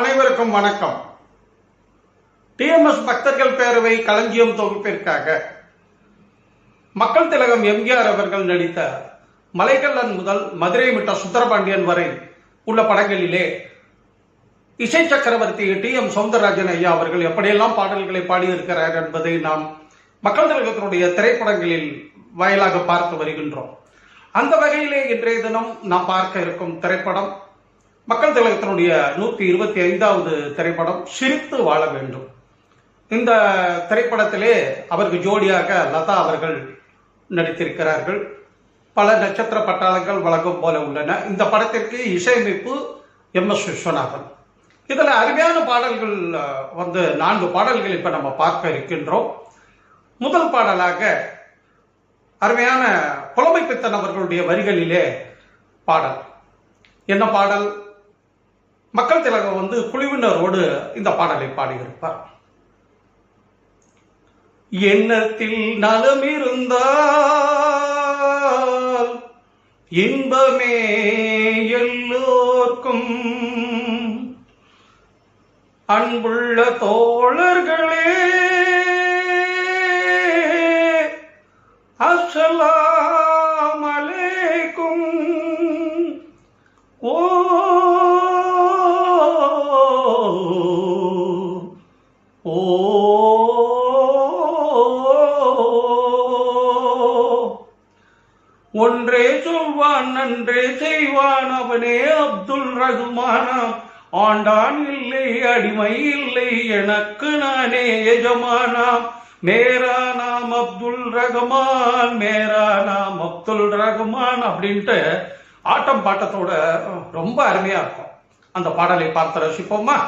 அனைவருக்கும் வணக்கம். டிஎம்எஸ் பக்தர்கள் பேரவை களஞ்சியம் தொகுப்பிற்காக மக்கள் திலகம் எம்ஜிஆர் அவர்கள் நடித்த மலைக்கல்லன் முதல் மதுரை மிட்ட சுந்தரபாண்டியன் வரை உள்ள படங்களிலே இசை சக்கரவர்த்தி டி எம் சவுந்தரராஜன் ஐயா அவர்கள் எப்படியெல்லாம் பாடல்களை பாடியிருக்கிறார் என்பதை நாம் மக்கள் திலகத்தினுடைய திரைப்படங்களில் வாயிலாக பார்த்து வருகின்றோம். அந்த வகையிலே இன்றைய தினம் நாம் பார்க்க இருக்கும் திரைப்படம் மக்கள் திலகத்தினுடைய நூத்தி இருபத்தி ஐந்தாவது திரைப்படம் சிரித்து வாழ வேண்டும். இந்த திரைப்படத்திலே அவருக்கு ஜோடியாக லதா அவர்கள் நடித்திருக்கிறார்கள். பல நட்சத்திர பட்டாளங்கள் வழங்கும் போல உள்ளன. இந்த படத்திற்கு இசையமைப்பு எம் எஸ் விஸ்வநாதன். இதில் அருமையான பாடல்கள் வந்து நான்கு பாடல்கள் இப்போ நம்ம பார்க்க இருக்கின்றோம். முதல் பாடலாக அருமையான புலமை பித்தன் அவர்களுடைய வரிகளிலே பாடல். என்ன பாடல்? மக்கள் திலகம் வந்து குழுவினரோடு இந்த பாடலை பாடியிருப்பார். எண்ணத்தில் நலம் இருந்தால் இன்பமே எல்லோர்க்கும். அன்புள்ள தோழர்களே அசலா ஒன்றே சொல்வான் நன்றே செய்வான் அவனே அப்துல் ரகுமானாம் ஆண்டான் இல்லை அடிமை இல்லை எனக்கு நானே எஜமானாம். மேரா நாம் அப்துல் ரகுமான் மேரா நாம் அப்துல் ரகுமான் அப்படின்ட்டு ஆட்டம் பாட்டத்தோட ரொம்ப அருமையா இருக்கும். அந்த பாடலை பார்த்து ரசிப்போமா?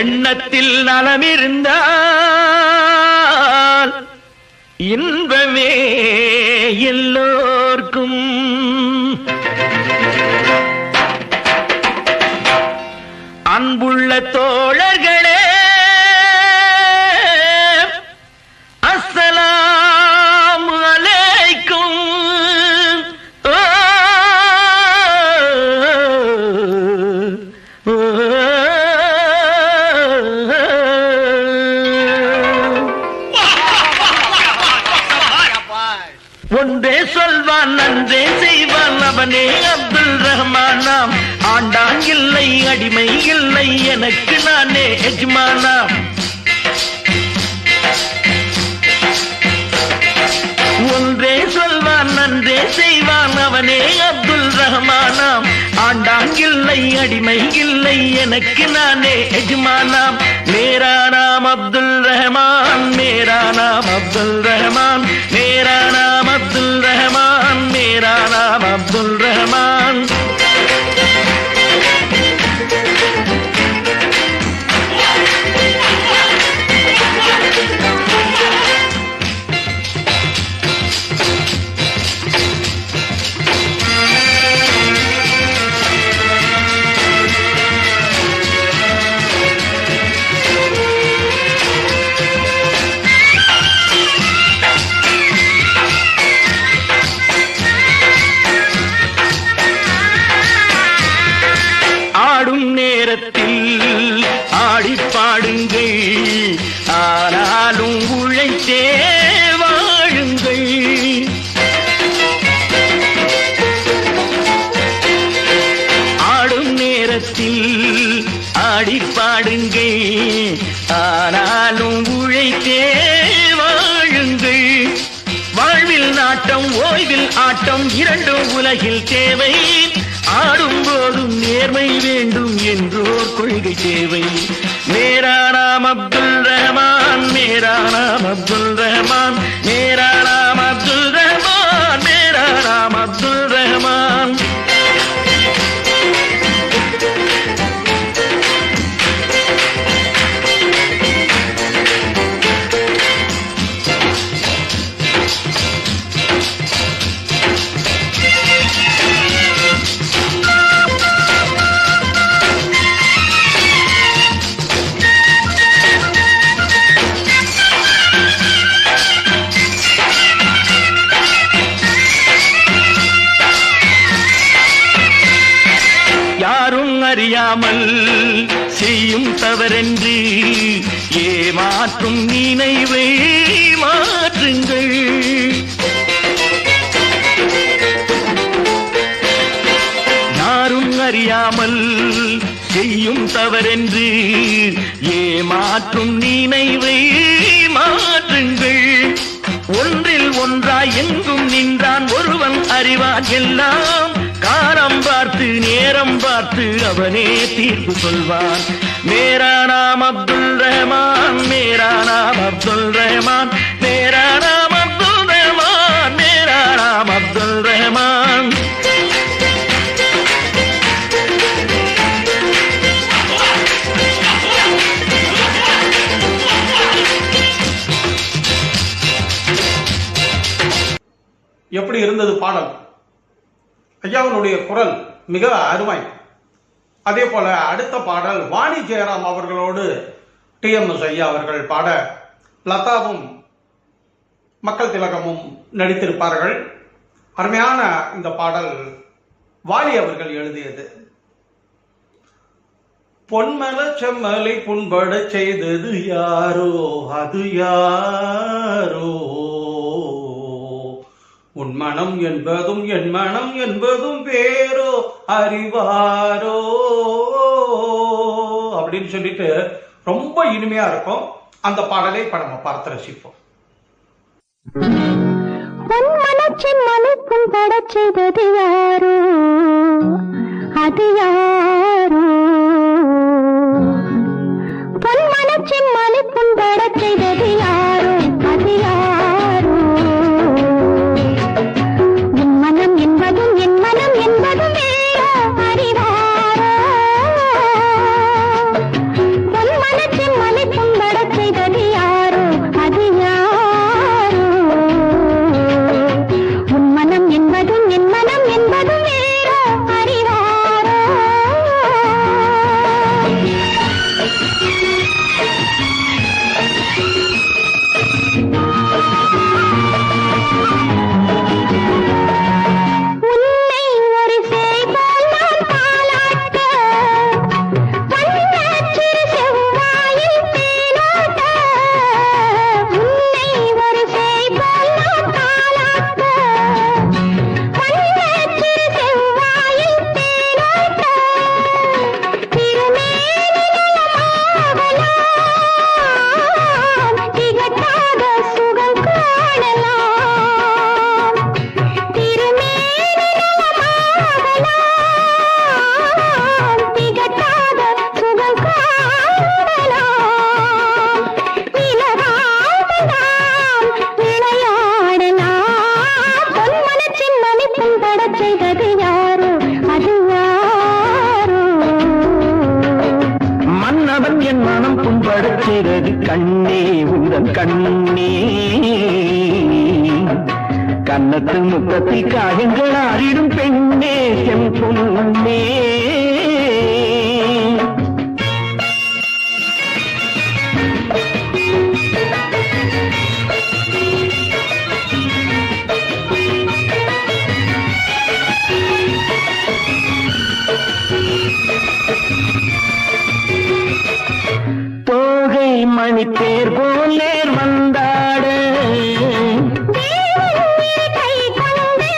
எண்ணத்தில் நலமிருந்தா இன்பமே எல்லோர்க்கும். அன்புள்ள தோழர்களே அடிமை இல்லை எனக்கு நானே எஜ்மானாம் ஒன்றே சொல்வான் நன்றே செய்வான் அவனே அப்துல் ரஹமானாம் ஆண்டான் இல்லை அடிமை இல்லை எனக்கு நானே எஜ்மானாம் மேரா நாம் அப்துல் ரஹமான் மேரா நாம் அப்துல் ரஹமான். மேரா நாம் அப்துல் ரஹமான் மேரா நாம் அப்துல் ரஹமான். உலகில் தேவை. ஆடும் போதும் நேர்மை வேண்டும் என்றோர் கொள்கை தேவை. மேரா நாம் அப்துல் ரஹ்மான் மேரா நாம் அப்துல் அறியாமல் செய்யும் தவறென்று ஏமாற்றும் நினைவை மாற்றுங்கள். ஒன்றில் ஒன்றாய் எங்கும் நின்றான் ஒருவன் அறிவான் எல்லாம். காலம் பார்த்து நேரம் பார்த்து அவனே தீர்ப்பு சொல்வான். மேரா நாம் அப்துல் ரஹ்மான் மேரா நாம் அப்துல் ரஹ்மான் மேரா நாம் பாடல் ஐயாவினுடைய குரல் மிக அருமை. அதே போல அடுத்த பாடல் வாணி ஜெயராம் அவர்களோடு டி. எம். எஸ் ஐயா அவர்கள் பாட லதாவும் மக்கள் திலகமும் நடித்திருப்பார்கள். அருமையான இந்த பாடல் வாலி அவர்கள் எழுதியது. பொன்மல செம்மலை புண்பட செய்தது யாரோ அது யாரோ? உன் மனம் என்பதும் என் மனம் என்பதும் வேறோ அறிவாரோ? அப்படின்னு சொல்லிட்டு ரொம்ப இனிமையா இருக்கும். அந்த பாடலை இப்ப நம்ம பார்த்து ரசிப்போம். பொன் மனச்சின் செய்தது யாரோ? அது யாரோ? பொன் மனச்சின் மலைக்கும் படச் புண்படச் கண்ணே உந்தன் கண்ணே. கன்னத்து முத்தத்தில் காயங்கள் ஆறிடும் பெண்ணே செம்பொன்னே மணித்தேர் போல் நேர் வந்தாட கை கொண்டு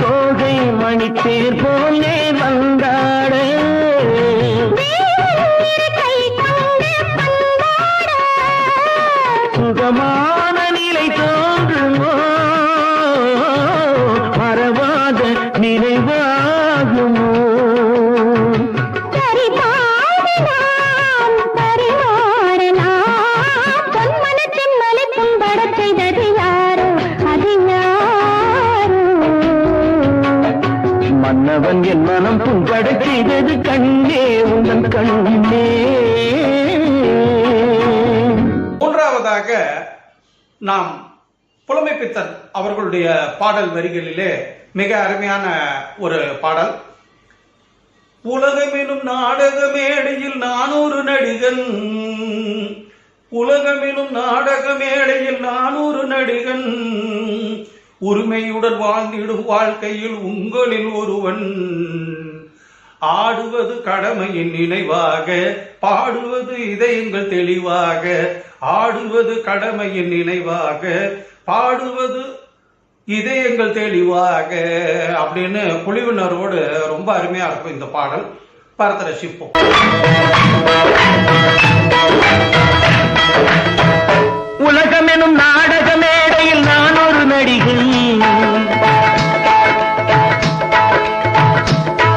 தோகை மணி போல் நேர் வந்தாட சுகமான நிலை தோன்றுமோ? மறவாத நினைவாகுமோ? பரிபாடலாம் மன்னவன் என் மனம் புண்படச் செய்தது கண்ணே உந்தன் கண்ணே மூன்றாவதாக நாம் புலமைப்பித்தன் அவர்களுடைய பாடல் வரிகளிலே மிக அருமையான ஒரு பாடல். உலகமெனும் நாடக மேடையில் நானூறு நடிகன். உலகமெனும் நாடக மேடையில் நானூறு நடிகன். உரிமையுடன் வாழ்ந்திடும் வாழ்க்கையில் உங்களில் ஒருவன். ஆடுவது கடமையின் நினைவாக பாடுவது இதயங்கள் தெளிவாக ஆடுவது கடமையின் நினைவாக பாடுவது இதயங்கள் தெளிவாக அப்படின்னு குழுவினரோடு ரொம்ப அருமையா இருக்கும் இந்த பாடல். பார்த்து ரசிப்போம். உலகம் எனும் நான் நான் ஒரு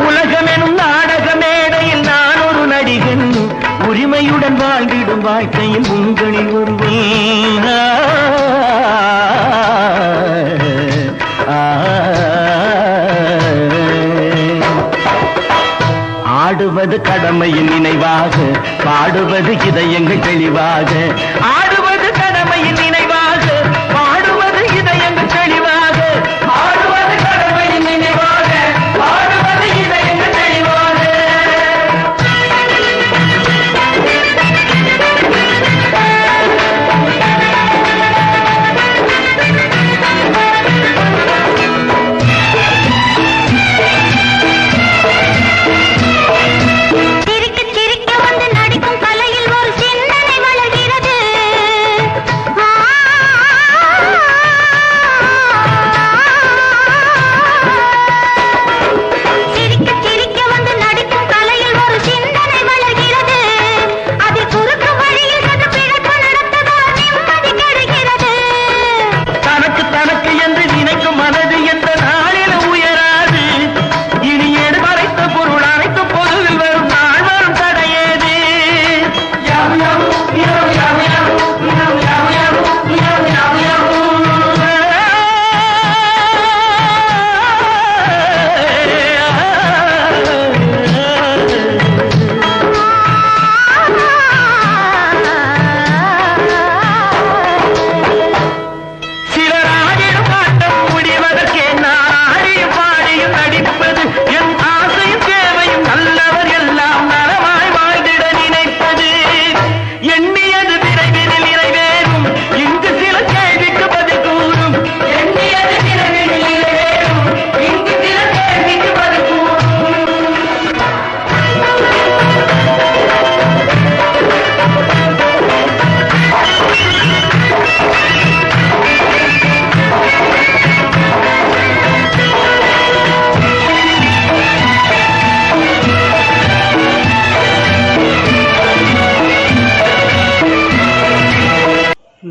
உலகம் எனும் நாடக மேடையில் நான் ஒரு நடிகன். உரிமையுடன் வாழ்ந்திடும் வாழ்க்கையில் உங்களில் ஒருவன். ஆடுவது கடமையின் நினைவாக பாடுவது இதயங்கள் தெளிவாக.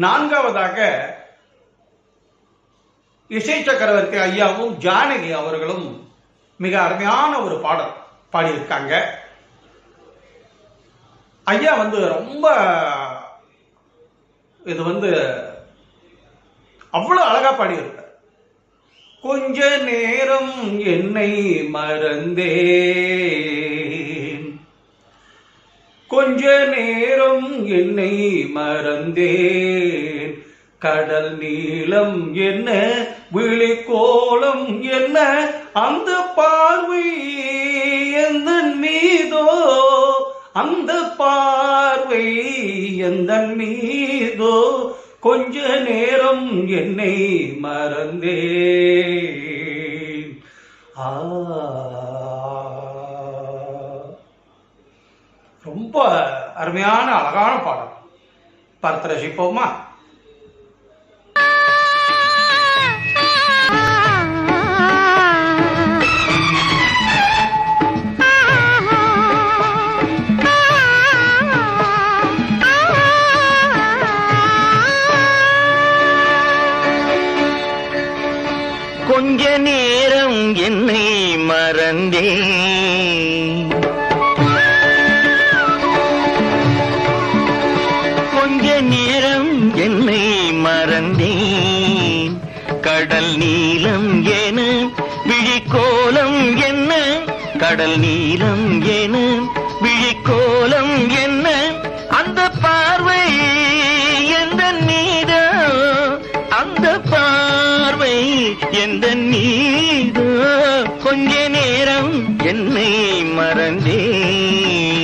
நான்காவதாக இசை சக்கரவர்த்தி ஐயாவும் ஜானகி அவர்களும் மிக அருமையான ஒரு பாடல் பாடியிருக்காங்க. ஐயா வந்து ரொம்ப இது வந்து அவ்வளவு அழகா பாடியிருக்கார். கொஞ்ச நேரம் என்னை மறந்தே. கொஞ்ச நேரம் என்னை மறந்தேன். கடல் நீளம் என்ன விழிக்கோளம் என்ன அந்த பார்வை எந்த மீதோ? அந்த பார்வை எந்த மீதோ? கொஞ்ச நேரம் என்னை மறந்தேன். ஆ ரொம்ப அருமையான அழகான பாடல். பார்த்து ரசிப்போமா? கொஞ்ச நேரம் என்னை மறந்தேன் கடல் நீளம் என விழிக்கோலம் என்ன? அந்த பார்வை எந்த நீதோ? அந்த பார்வை எந்த நீதோ? கொஞ்ச நேரம் என்னை மறந்தேன்